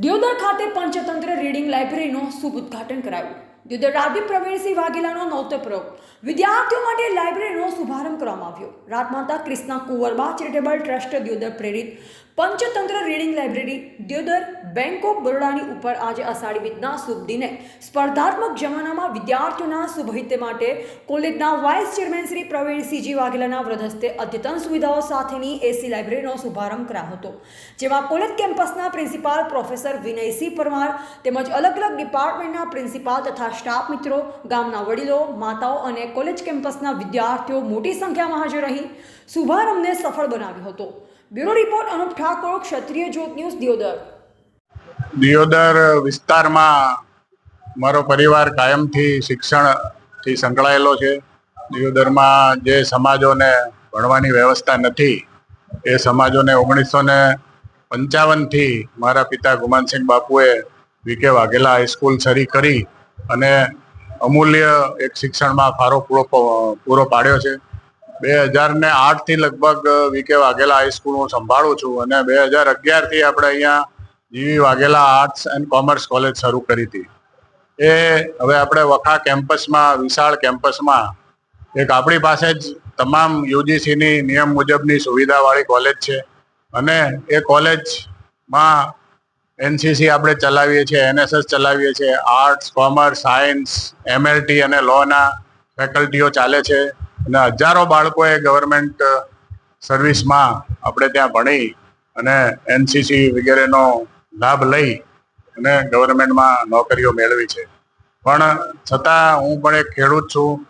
દિયોદર ખાતે પંચતંત્ર રીડિંગ લાઇબ્રેરીનો શુભ ઉદ્ઘાટન કરાયું. દિયોદર રાબી પ્રવીણસિંહ વાઘેલાનો નવતો પ્રયોગ. વિદ્યાર્થીઓ માટે લાઇબ્રેરીનો શુભારંભ કરવામાં આવ્યો. રાજમાતા ક્રિષ્ના કુંવરબા ચેરિટેબલ ટ્રસ્ટ દિયોદર પ્રેરિત Panchatantra reading library Deodar bank of બરોડાની ઉપર આજે અષાઢી બીજના શુભ દિને. સ્પર્ધાત્મક જમાનામાં વિદ્યાર્થીઓના શુભહિત માટે કોલેજના વાઇસ ચેરમેન શ્રી પ્રવીણસિંહજી વાઘેલાના વ્રધસ્તે અદ્યતન સુવિધાઓ સાથેની એસી લાઇબ્રેરીનો શુભારંભ કરાયો હતો, જેમાં કોલેજ કેમ્પસના પ્રિન્સિપાલ પ્રોફેસર વિનયસિંહ પરમાર તેમજ અલગ અલગ ડિપાર્ટમેન્ટના પ્રિન્સિપાલ તથા સ્ટાફ મિત્રો, ગામના વડીલો, માતાઓ અને કોલેજ કેમ્પસના વિદ્યાર્થીઓ મોટી સંખ્યામાં હાજર રહી. શુભારંભને સફળ બનાવ્યો હતો. Bureau report Anup Thakor, Kshatriya Jyot news, Deodar. Deodar વિસ્તારમાં મારો પરિવાર કાયમથી શિક્ષણથી સંકળાયેલો છે. દિયોદરમાં જે સમાજોને ભણવાની વ્યવસ્થા નથી, એ સમાજોને ઓગણીસો ને પંચાવનથી મારા પિતા ગુમાનસિંહ બાપુએ વીકે વાઘેલા હાઈસ્કૂલ શરી કરી અને અમૂલ્ય એક શિક્ષણમાં ફાળો પૂરો પૂરો પાડ્યો છે. બે હજાર ને આઠથી લગભગ વીકે વાઘેલા હાઈસ્કૂલ હું સંભાળું છું અને બે હજાર અગિયારથી આપણે અહીંયા G V Vaghela arts and commerce college શરૂ કરી હતી. એ હવે આપણે વખા કેમ્પસમાં, વિશાળ કેમ્પસમાં એક આપણી પાસે જ તમામ યુજીસીની નિયમ મુજબની સુવિધાવાળી કોલેજ છે અને એ કોલેજમાં એનસીસી આપણે ચલાવીએ છીએ એનએસએસ ચલાવીએ છીએ આર્ટ્સ કોમર્સ સાયન્સ એમએલટી અને લોના ફેકલ્ટીઓ ચાલે છે. અને હજારો બાળકોએ ગવર્મેન્ટ સર્વિસમાં આપણે ત્યાં ભણી અને એનસીસી વગેરેનો લાભ લઈ અને ગવર્મેન્ટમાં નોકરીઓ મેળવી છે. પણ છતાં હું પણ એક ખેડૂત છું.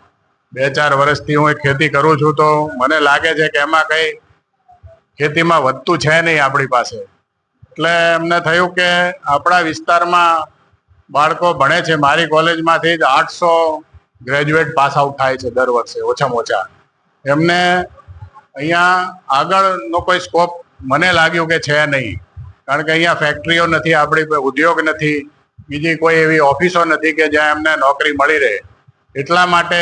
બે ચાર વર્ષથી હું ખેતી કરું છું તો મને લાગે છે કે એમાં કંઈ ખેતીમાં વધતું છે નહીં આપણી પાસે. એટલે એમને થયું કે આપણા વિસ્તારમાં બાળકો ભણે છે. મારી કોલેજમાંથી જ આઠસો ગ્રેજ્યુએટ પાસ આઉટ થાય છે દર વર્ષે, ઓછામાં ઓછા. એમને અહીંયા આગળનો કોઈ સ્કોપ મને લાગ્યું કે છે નહીં. કારણ કે અહીંયા ફેક્ટરીઓ નથી, આપણી ઉદ્યોગ નથી, બીજી કોઈ એવી ઓફિસો નથી કે જ્યાં એમને નોકરી મળી રહે. એટલા માટે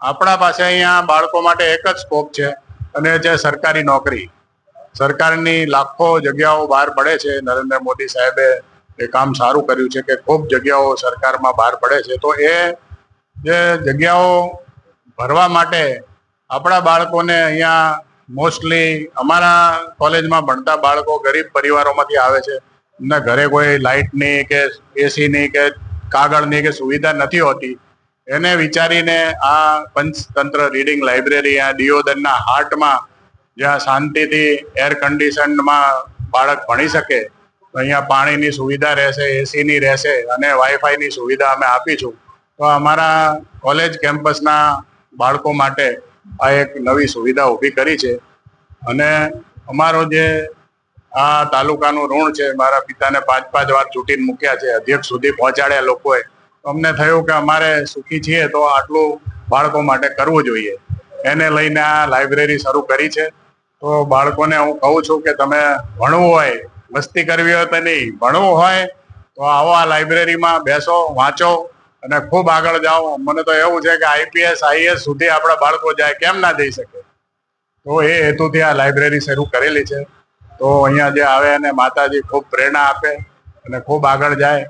આપણા પાસે અહીંયા બાળકો માટે એક જ સ્કોપ છે, અને છે સરકારી નોકરી. સરકારની લાખો જગ્યાઓ બહાર પડે છે. નરેન્દ્ર મોદી સાહેબે એ કામ સારું કર્યું છે કે ખૂબ જગ્યાઓ સરકારમાં બહાર પડે છે. તો એ જે જગ્યાઓ ભરવા માટે આપણા બાળકોને અહીંયા મોસ્ટલી અમારા કોલેજમાં ભણતા બાળકો ગરીબ પરિવારોમાંથી આવે છે. એમના ઘરે કોઈ લાઇટની કે એસીની કે કાગળની કે સુવિધા નથી હોતી. એને વિચારીને આ પંચતંત્ર રીડિંગ લાઇબ્રેરી આ દિયોદનના હાર્ટમાં જ્યાં શાંતિથી એર કન્ડિશનમાં બાળક ભણી શકે અહીંયા પાણીની સુવિધા રહેશે એસીની રહેશે અને વાઈફાઈની સુવિધા અમે આપીશું. તો અમારા કોલેજ કેમ્પસના બાળકો માટે આ એક નવી સુવિધા ઊભી કરી છે. અને અમારો જે આ તાલુકાનું ઋણ છે, મારા પિતાને પાંચ પાંચ વાર ચૂંટીને મૂક્યા છે, અધ્યક્ષ સુધી પહોંચાડ્યા લોકોએ. અમને થયું કે અમારે સુખી છીએ તો આટલું બાળકો માટે કરવું જોઈએ. એને લઈને આ લાઇબ્રેરી શરૂ કરી છે. તો બાળકોને હું કહું છું કે તમે ભણવું હોય, મસ્તી કરવી હોય તો નહીં, ભણવું હોય તો આવો આ લાઇબ્રેરીમાં બેસો, વાંચો અને ખૂબ આગળ જાઓ. મને તો એવું છે કે આઈપીએસ આઈએસ સુધી આપણા બાળકો જાય, કેમ ના જઈ શકે? તો એ હેતુથી આ લાઇબ્રેરી શરૂ કરેલી છે. તો અહીંયા જે આવે એને માતાજી ખૂબ પ્રેરણા આપે અને ખૂબ આગળ જાય.